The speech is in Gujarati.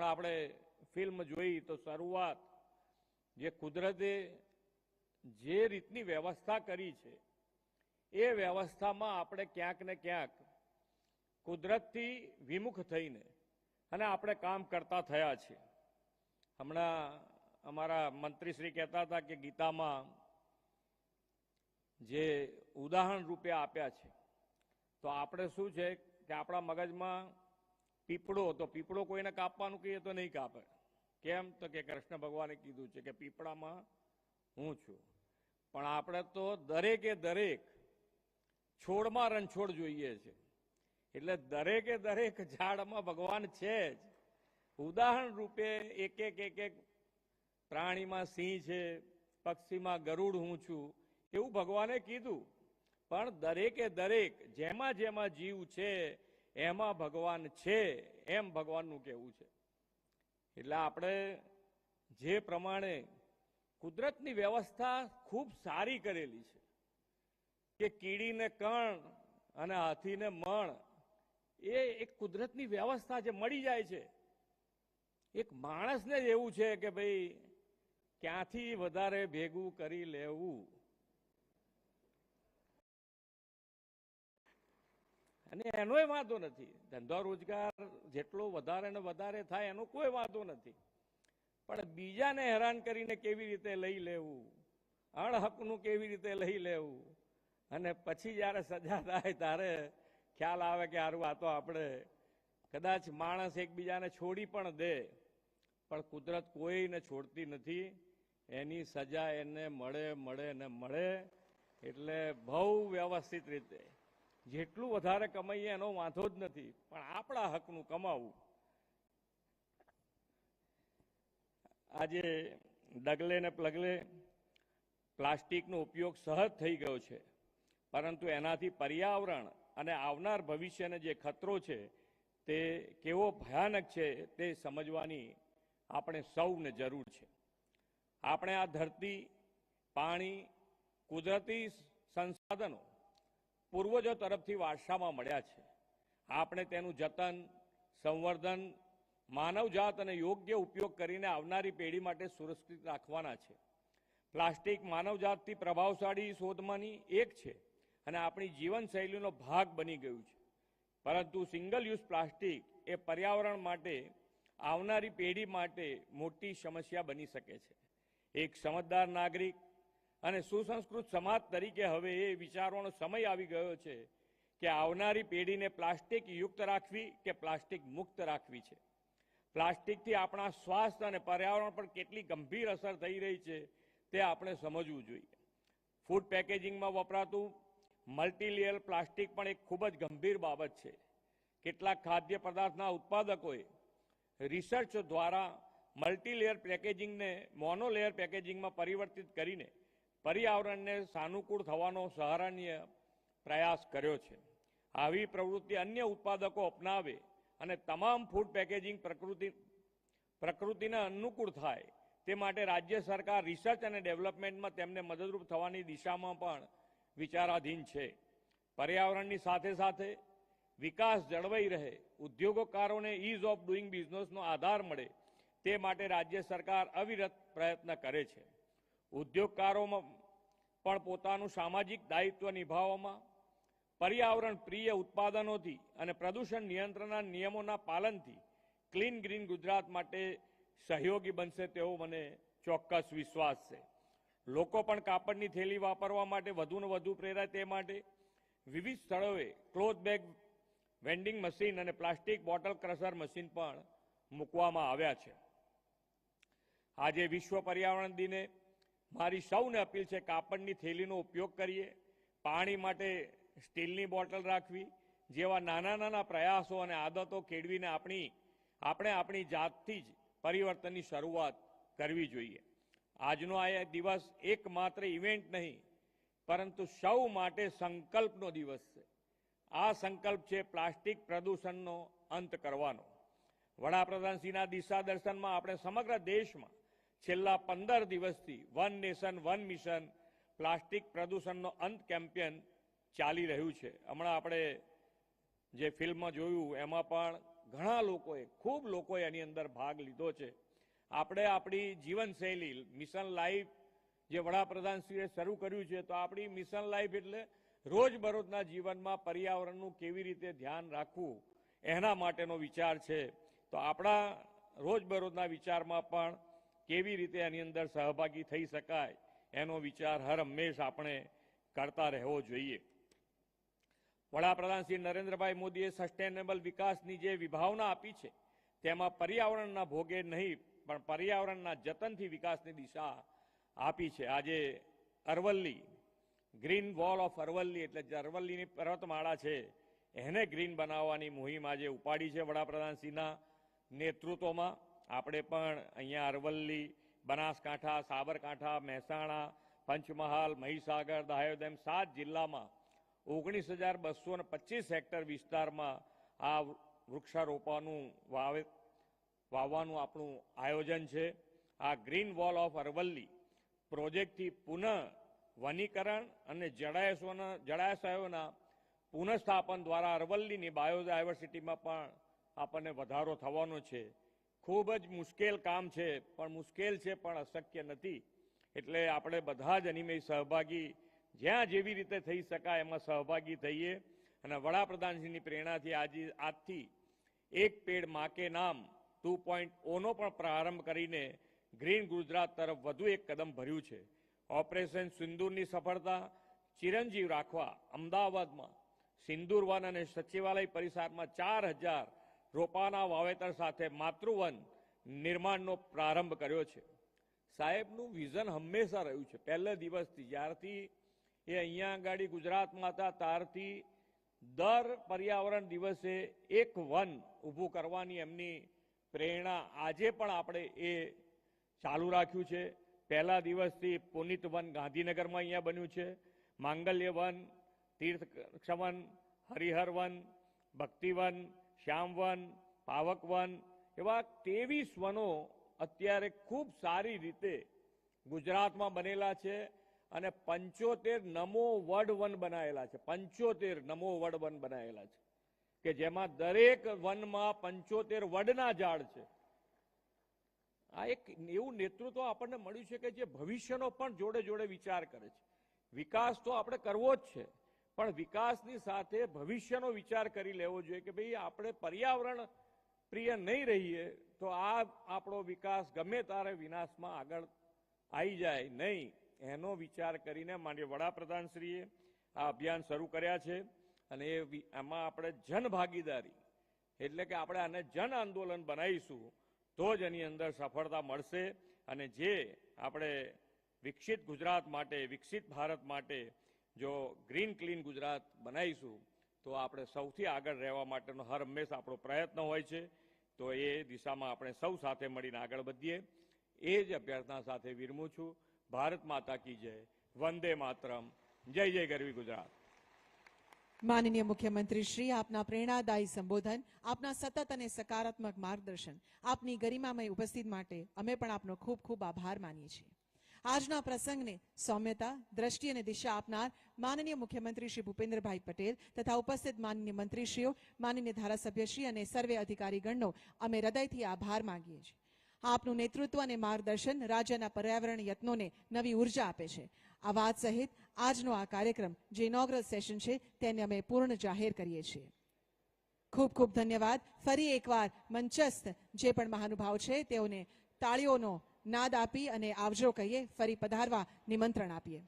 હમણાં આપણે ફિલ્મ જોઈ તો શરૂઆત જે કુદરતે જે રીતની વ્યવસ્થા કરી છે, એ વ્યવસ્થામાં આપણે ક્યાંક ને ક્યાંક કુદરતથી વિમુખ થઈને અને આપણે કામ કરતા થયા છે. હમણાં અમારા મંત્રીશ્રી કહેતા હતા કે ગીતામાં જે ઉદાહરણ રૂપે આપ્યા છે, તો આપણે શું છે કે આપણા મગજમાં પીપળો તો પીપળો કોઈને કાપવાનું કહીએ તો નહીં કાપે. કેમ? તો કે કૃષ્ણ ભગવાને કીધું છે કે પીપળામાં હું છું. પણ આપણે તો દરેકે દરેક છોડમાં રણછોડ જોઈએ છે. એટલે દરેકે દરેક ઝાડમાં ભગવાન છે જ. ઉદાહરણ રૂપે એક એક એક એક પ્રાણીમાં સિંહ છે, પક્ષીમાં ગરુડ હું છું, એવું ભગવાને કીધું. પણ દરેકે દરેક જેમાં જેમાં જીવ છે એમાં ભગવાન છે, એમ ભગવાનનું કહેવું છે. એટલે આપણે જે પ્રમાણે કુદરતની વ્યવસ્થા ખૂબ સારી કરેલી છે, કે કીડીને કણ અને હાથીને મણ, એ એક કુદરતની વ્યવસ્થા જે મળી જાય છે. એક માણસને જ એવું છે કે ભાઈ ક્યાંથી વધારે ભેગું કરી લેવું? અને એનોય વાંધો નથી. ધંધો રોજગાર જેટલો વધારે ને વધારે થાય એનો કોઈ વાંધો નથી. પણ બીજાને હેરાન કરીને કેવી રીતે લઈ લેવું? અણહકનું કેવી રીતે લઈ લેવું? અને પછી જ્યારે સજા થાય ત્યારે ખ્યાલ આવે કે હારું, આ તો આપણે કદાચ માણસ એકબીજાને છોડી પણ દે. પણ કુદરત કોઈને છોડતી નથી. એની સજા એને મળે મળે ને મળે. એટલે બહુ વ્યવસ્થિત રીતે. જેટલું વધારે કમાઈએ એનો વાંધો જ નથી, પણ આપણા હકનું કમાવું. આજે ડગલે ને પ્લગલે પ્લાસ્ટિકનો ઉપયોગ સહજ થઈ ગયો છે, પરંતુ એનાથી પર્યાવરણ અને આવનાર ભવિષ્યને જે ખતરો છે, તે કેવો ભયાનક છે તે સમજવાની આપણે સૌને જરૂર છે. આપણે આ ધરતી, પાણી, કુદરતી સંસાધનો પૂર્વજો તરફથી વારસામાં મળ્યા છે. આપણે તેનું જતન, સંવર્ધન, માનવજાત અને યોગ્ય ઉપયોગ કરીને આવનારી પેઢી માટે સુરક્ષિત રાખવાના છે. પ્લાસ્ટિક માનવજાતથી પ્રભાવશાળી શોધમાંની એક છે અને આપણી જીવનશૈલીનો ભાગ બની ગયું છે. પરંતુ સિંગલ યુઝ પ્લાસ્ટિક એ પર્યાવરણ માટે આવનારી પેઢી માટે મોટી સમસ્યા બની શકે છે. એક સમજદાર નાગરિક અને સુસંસ્કૃત સમાજ તરીકે હવે એ વિચારવાનો સમય આવી ગયો છે કે આવનારી પેઢીને પ્લાસ્ટિક યુક્ત રાખવી કે પ્લાસ્ટિક મુક્ત રાખવી છે. પ્લાસ્ટિકથી આપણા સ્વાસ્થ્ય અને પર્યાવરણ પર કેટલી ગંભીર અસર થઈ રહી છે તે આપણે સમજવું જોઈએ. ફૂડ પેકેજિંગમાં વપરાતું મલ્ટીલેયર પ્લાસ્ટિક પણ એક ખૂબ જ ગંભીર બાબત છે. કેટલાક ખાદ્ય પદાર્થના ઉત્પાદકોએ રિસર્ચ દ્વારા મલ્ટીલેયર પેકેજિંગને મોનોલેયર પેકેજિંગમાં પરિવર્તિત કરીને પર્યાવરણને સાનુકૂળ થવાનો સહારણીય પ્રયાસ કર્યો છે. આવી પ્રવૃત્તિ અન્ય ઉત્પાદકો અપનાવે અને તમામ ફૂડ પેકેજિંગ પ્રકૃતિ, પ્રકૃતિને અનુકૂળ થાય તે માટે રાજ્ય સરકાર રિસર્ચ અને ડેવલપમેન્ટમાં તેમને મદદરૂપ થવાની દિશામાં પણ વિચારાધીન છે. પર્યાવરણની સાથે સાથે વિકાસ જળવાઈ રહે, ઉદ્યોગકારોને ઇઝ ઓફ ડુઈંગ બિઝનેસનો આધાર મળે તે માટે રાજ્ય સરકાર અવિરત પ્રયત્ન કરે છે. ઉદ્યોગકારોમાં પણ પોતાનું સામાજિક દાયિત્વ નિભાવવામાં, પર્યાવરણ પ્રિય ઉત્પાદનોથી અને પ્રદૂષણ નિયંત્રણના નિયમોના પાલનથી ક્લીન ગ્રીન ગુજરાત માટે સહયોગી બનશે તેવો મને ચોક્કસ વિશ્વાસ છે. લોકો પણ કાપડની થેલી વાપરવા માટે વધુને વધુ પ્રેરાય તે માટે વિવિધ સ્થળોએ ક્લોથ બેગ, વેન્ડિંગ મશીન અને પ્લાસ્ટિક બોટલ ક્રશર મશીન પણ મૂકવામાં આવ્યા છે. આજે વિશ્વ પર્યાવરણ દિને મારી સૌને અપીલ છે કાપડની થેલીનો ઉપયોગ કરીએ, પાણી માટે સ્ટીલની બોટલ રાખવી, જેવા નાના નાના પ્રયાસો અને આદતો કેળવીને આપણી, આપણે આપણી જાતથી જ પરિવર્તનની શરૂઆત કરવી જોઈએ. આજનો આ દિવસ એકમાત્ર ઇવેન્ટ નહીં, પરંતુ સૌ માટે સંકલ્પનો દિવસ છે. આ સંકલ્પ છે પ્લાસ્ટિક પ્રદૂષણનો અંત કરવાનો. વડાપ્રધાનશ્રીના દિશા દર્શનમાં આપણે સમગ્ર દેશમાં છેલ્લા પંદર દિવસથી one nation, one mission, plastic પ્રદૂષણનો અંત કેમ્પેન ચાલી રહ્યું છે. હમણાં આપણે જે ફિલ્મ જોયું, એમાં પણ ઘણા લોકોએ, ખૂબ લોકોએ એની અંદર ભાગ લીધો છે. આપણે આપણી જીવનશૈલી, મિશન લાઈફ જે વડાપ્રધાનશ્રીએ શરૂ કર્યું છે, તો આપણી મિશન લાઈફ એટલે રોજબરોજના જીવનમાં પર્યાવરણનું કેવી રીતે ધ્યાન રાખવું, એના માટેનો વિચાર છે. તો આપણા રોજબરોજના વિચારમાં પણ કેવી રીતે એની અંદર સહભાગી થઈ શકાય, એનો વિચાર હર હંમેશ આપણે કરતા રહેવો જોઈએ. વડાપ્રધાન શ્રી નરેન્દ્રભાઈ મોદીએ સસ્ટેનેબલ વિકાસની જે વિભાવના આપી છે, તેમાં પર્યાવરણના ભોગે નહીં, પણ પર્યાવરણના જતનથી વિકાસની દિશા આપી છે. આજે Aravalli green wall of Aravalli એટલે જે અરવલ્લીની પર્વતમાળા છે, એને ગ્રીન બનાવવાની મુહિમ આજે ઉપાડી છે વડાપ્રધાનશ્રીના નેતૃત્વમાં. આપણે પણ અહીંયા અરવલ્લી, બનાસકાંઠા, સાબરકાંઠા, મહેસાણા, પંચમહાલ, મહીસાગર, દાહોદ એમ સાત જિલ્લામાં ઓગણીસ હજાર બસો ને પચીસ હેક્ટર વિસ્તારમાં આ વૃક્ષારોપણનું વાવે, વાવવાનું આપણું આયોજન છે. આ ગ્રીન વોલ ઓફ અરવલ્લી પ્રોજેક્ટથી પુનઃ વનીકરણ અને જળાશયોના જળાશયોના પુનઃસ્થાપન દ્વારા અરવલ્લીની બાયોડાયવર્સિટીમાં પણ આપણને વધારો થવાનો છે. ખૂબ જ મુશ્કેલ કામ છે, પણ મુશ્કેલ છે, પણ અશક્ય નથી. એટલે આપણે બધા જ અનિમય સહભાગી જ્યાં જેવી રીતે થઈ શકાય એમાં સહભાગી થઈએ. અને વડાપ્રધાનશ્રીની પ્રેરણાથી આજે, આજથી એક પેડ માકે નામ ટુ પોઈન્ટ ઓનો પણ પ્રારંભ કરીને ગ્રીન ગુજરાત તરફ વધુ એક કદમ ભર્યું છે. ઓપરેશન સિંદૂરની સફળતા ચિરંજીવ રાખવા, અમદાવાદમાં સિંદૂર વન અને સચિવાલય પરિસરમાં ચાર હજાર રોપાના વાવેતર સાથે માતૃવન નિર્માણનો પ્રારંભ કર્યો છે. સાહેબનું વિઝન હંમેશા રહ્યું છે. પહેલા દિવસથી, જ્યારથી એ અહીંયા આગળ ગુજરાતમાં હતા, ત્યારથી દર પર્યાવરણ દિવસે એક વન ઊભું કરવાની એમની પ્રેરણા આજે પણ આપણે એ ચાલુ રાખ્યું છે. પહેલા દિવસથી પુનિત વન ગાંધીનગરમાં અહીંયા બન્યું છે. માંગલ્ય વન તીર્થ વન હરિહર વન ભક્તિવન શ્યામવન પાવક વન એવા ત્રેવીસ વનો અત્યારે ખૂબ સારી રીતે ગુજરાતમાં બનેલા છે અને પંચોતેર નમો વડ વન બનાવેલા છે. પંચોતેર નમો વડ વન બનાવેલા છે. કે જેમાં દરેક વનમાં પંચોતેર વડના ઝાડ છે. આ એક એવું નેતૃત્વ આપણને મળ્યું છે કે જે ભવિષ્યનો પણ જોડે જોડે વિચાર કરે છે. વિકાસ તો આપણે કરવો જ છે. પણ વિકાસની સાથે ભવિષ્યનો વિચાર કરી લેવો જોઈએ કે ભાઈ, આપણે પર્યાવરણ પ્રિય નહીં રહીએ, તો આ આપણો વિકાસ ગમે તારે વિનાશમાં આગળ આવી જાય નહીં. એનો વિચાર કરીને માન્ય વડાપ્રધાનશ્રીએ આ અભિયાન શરૂ કર્યા છે અને એ એમાં આપણે જન ભાગીદારી, એટલે કે આપણે આને જન આંદોલન બનાવીશું, તો જ એની અંદર સફળતા મળશે અને જે આપણે વિકસિત ગુજરાત માટે, વિકસિત ભારત માટે જો ગ્રીન ક્લીન ગુજરાત બનાવીશું, તો આપણે સૌથી આગળ રહેવા માટેનો હર હંમેશા આપણો પ્રયત્ન હોય છે. તો એ દિશામાં આપણે સૌ સાથે મળીને આગળ વધીએ. એ જ અભ્યર્થના સાથે વિરમું છું. ભારત માતા કી જય. વંદે માતરમ. જય જય ગરવી ગુજરાત. માનનીય મુખ્યમંત્રી શ્રી, આપના પ્રેરણાદાયી સંબોધન, આપના સતત અને સકારાત્મક માર્ગદર્શન, આપની ગરિમામય ઉપસ્થિત માટે અમે પણ આપનો ખૂબ ખૂબ આભાર માનીએ છીએ. આજના પ્રસંગને સૌમ્યતા, દ્રષ્ટિ અને દિશા આપનાર માનનીય મુખ્યમંત્રી શ્રી ભૂપેન્દ્રભાઈ પટેલ તથા ઉપસ્થિત માનનીય મંત્રીશ્રીઓ, માનનીય ધારાસભ્યશ્રી અને સર્વે અધિકારીગણનો અમે હૃદયથી આભાર માંગીએ છીએ. આપનું નેતૃત્વ અને માર્ગદર્શન રાજ્યના પર્યાવરણ યત્નોને નવી ઊર્જા આપે છે. આ વાત સહિત આજનો આ કાર્યક્રમ જે ઇનોગ્રલ સેશન છે તેને અમે પૂર્ણ જાહેર કરીએ છીએ. ખૂબ ખૂબ ધન્યવાદ. ફરી એકવાર મંચસ્થ જે પણ મહાનુભાવ છે તેઓને તાળીઓનો નાદ આપી અને આવજો કહીએ ફરી પધારવા નિમંત્રણ આપીએ.